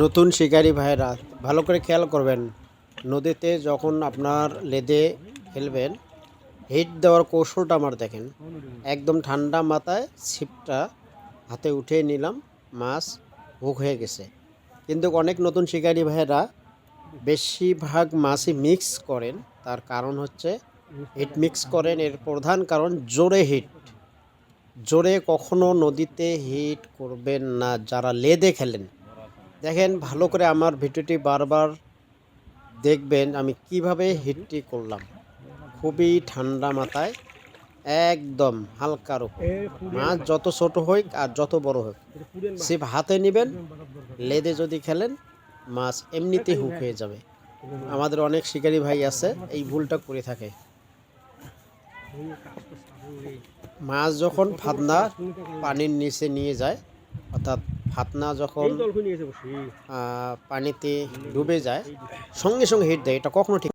নতুন শিকারী ভাইরা ভালো করে খেয়াল করবেন। নদীতে যখন আপনার লেদে খেলবেন হিট দেওয়ার কৌশলটা আমার দেখেন। একদম ঠান্ডা মাথায় ছিপটা হাতে উঠে নিলাম, মাছ হুক হয়ে গেছে। কিন্তু অনেক নতুন শিকারী ভাইয়েরা বেশিরভাগ মাছই মিক্স করেন। তার কারণ হচ্ছে হিট মিক্স করেন। এর প্রধান কারণ জোরে হিট। জোরে কখনো নদীতে হিট করবেন না। যারা লেদে খেলেন দেখেন ভালো করে আমার ভিডিওটি বারবার দেখবেন আমি কীভাবে হিটটি করলাম। খুবই ঠান্ডা মাথায় একদম হালকার উপর মাছ যত ছোট হোক আর যত বড় হোক ছিপ হাতে নেবেন লেদে যদি খেলেন মাছ এমনিতেই হুক হয়ে যাবে। আমাদের অনেক শিকারী ভাই আছে এই ভুলটা করে থাকে। মাছ যখন ফাতনা পানির নিচে নিয়ে যায় অর্থাৎ ফাতনা যখন পানিতে ডুবে যায় সঙ্গে সঙ্গে হিট দেয় এটা কখনো ঠিক